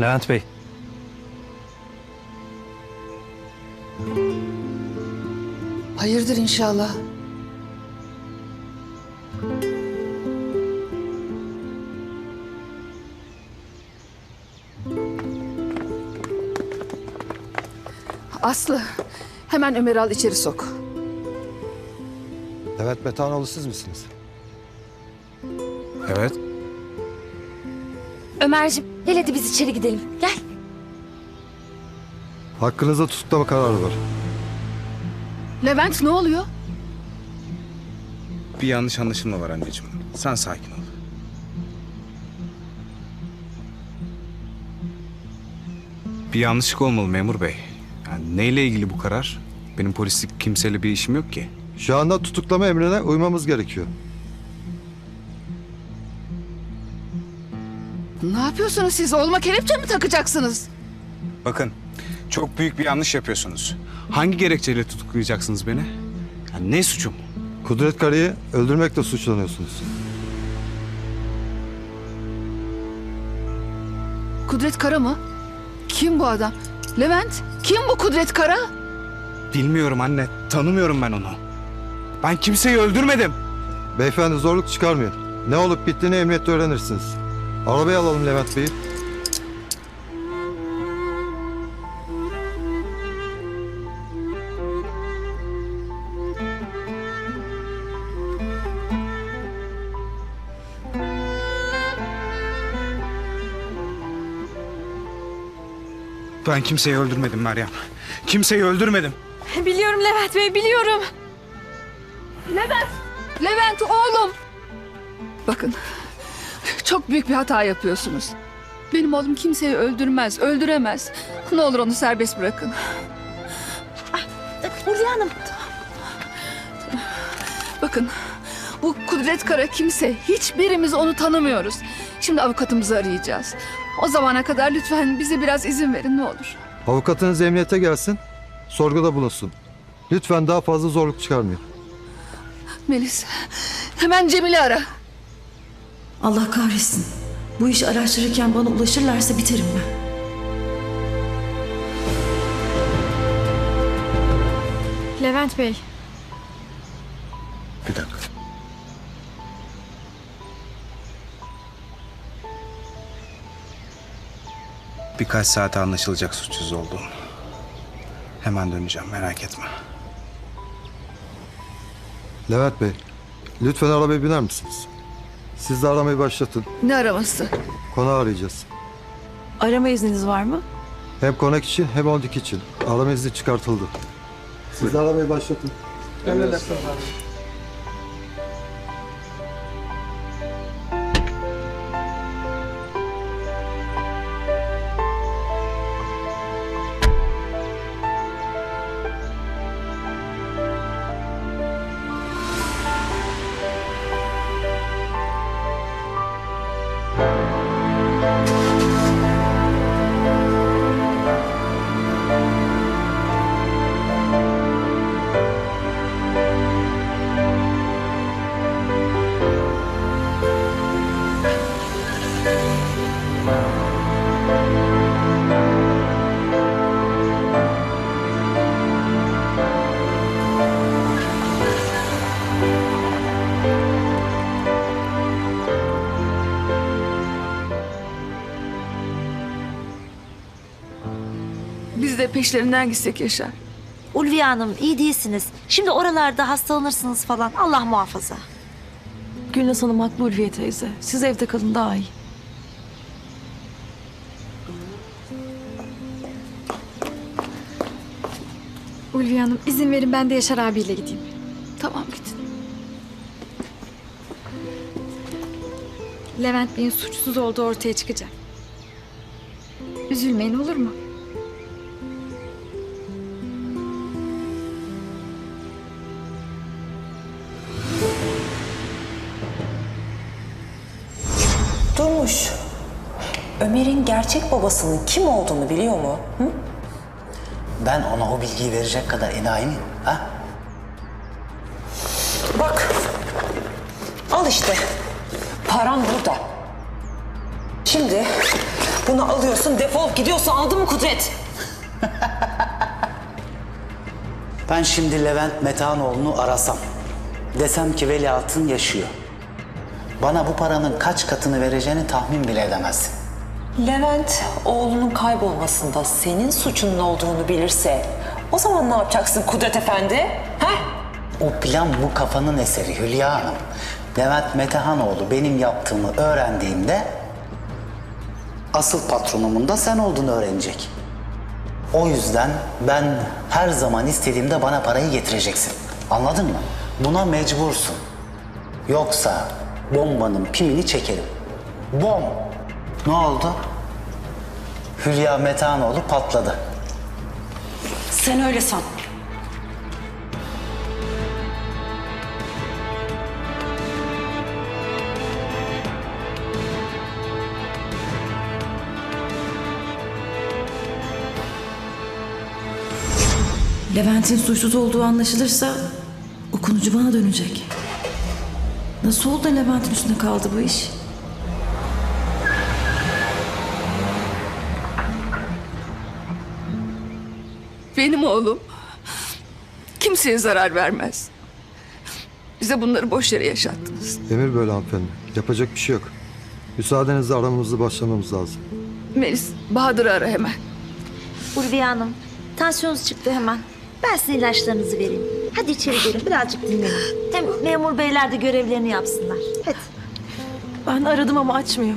Levent Bey. Hayırdır inşallah. Aslı, hemen Ömer'i al içeri sok. Evet Metanoğlu siz misiniz? Evet. Ömerciğim gel hadi biz içeri gidelim. Gel. Hakkınızda tutuklama kararı var. Levent ne oluyor? Bir yanlış anlaşılma var anneciğim. Sen sakin ol. Bir yanlışlık olmalı memur bey. Yani neyle ilgili bu karar? Benim polislik kimseyle bir işim yok ki. Şu anda tutuklama emrine uymamız gerekiyor. Ne yapıyorsunuz siz? Oğluma kelepçe mi takacaksınız? Bakın çok büyük bir yanlış yapıyorsunuz. Hangi gerekçeyle tutuklayacaksınız beni? Yani ne suçum? Kudret Karı'yı öldürmekle suçlanıyorsunuz. Kudret Kara mı? Kim bu adam? Levent, kim bu Kudret Kara? Bilmiyorum anne. Tanımıyorum ben onu. Ben kimseyi öldürmedim. Beyefendi zorluk çıkarmayın. Ne olup bittiğini emniyette öğrenirsiniz. Arabaya alalım Levent Bey'i. Ben kimseyi öldürmedim Meryem. Kimseyi öldürmedim. Biliyorum Levent Bey biliyorum. Levent oğlum. Bakın, çok büyük bir hata yapıyorsunuz. Benim oğlum kimseyi öldürmez, öldüremez. Ne olur onu serbest bırakın. Hulya Hanım. Bakın, bu Kudret Kara kimse, hiçbirimiz onu tanımıyoruz. Şimdi avukatımızı arayacağız. O zamana kadar lütfen bize biraz izin verin ne olur. Avukatınız emniyete gelsin. Sorguda bulunsun. Lütfen daha fazla zorluk çıkarmayın. Melis, hemen Cemil'i ara. Allah kahretsin. Bu işi araştırırken bana ulaşırlarsa biterim ben. Levent Bey. Bir dakika. Birkaç saate anlaşılacak suçsuz olduğum. Hemen döneceğim merak etme. Levent Bey, lütfen arabaya biner misiniz? Siz de aramayı başlatın. Ne araması? Konağı arayacağız. Arama izniniz var mı? Hem konak için hem ondik için. Arama izni çıkartıldı. Siz de aramayı başlatın. Biz de peşlerinden gitsek Yaşar. Ulviye Hanım iyi değilsiniz. Şimdi oralarda hastalanırsınız falan. Allah muhafaza. Gülnaz Hanım haklı Ulviye teyze. Siz evde kalın daha iyi. Ulviye Hanım izin verin ben de Yaşar abiyle gideyim. Tamam git. Levent Bey'in suçsuz olduğu ortaya çıkacak. Üzülmeyin olur mu? Durmuş. Ömer'in gerçek babasının kim olduğunu biliyor mu? Hı? Ben ona o bilgiyi verecek kadar enayi miyim? Ha? Bak. Al işte. Param burada. Şimdi bunu alıyorsun defol gidiyorsun anladın mı Kudret? Ben şimdi Levent Metanoğlu'nu arasam. Desem ki veliahtın yaşıyor. Bana bu paranın kaç katını vereceğini tahmin bile edemezsin. Levent oğlunun kaybolmasında senin suçunun olduğunu bilirse o zaman ne yapacaksın Kudret Efendi? He? O plan bu kafanın eseri Hülya Hanım. Levent Metehanoğlu benim yaptığımı öğrendiğinde asıl patronumun da sen olduğunu öğrenecek. O yüzden ben her zaman istediğimde bana parayı getireceksin. Anladın mı? Buna mecbursun. Yoksa bombanın pimini çekerim. Bom! Ne oldu? Hülya Metehanoğlu patladı. Sen öyle san. Levent'in suçsuz olduğu anlaşılırsa okunucu bana dönecek. Nasıl oldu da Levent'in üstüne kaldı bu iş? Benim oğlum kimseye zarar vermez. Bize bunları boş yere yaşattınız. Emir böyle hanımefendi. Yapacak bir şey yok. Müsaadenizle aramamızı başlamamız lazım. Melis, Bahadır'ı ara hemen. Ulviye Hanım, tansiyonunuz çıktı hemen. Ben size ilaçlarınızı vereyim. Hadi içeri gelin birazcık dinlenin. Hem memur beyler de görevlerini yapsınlar. Hadi. Ben aradım ama açmıyor.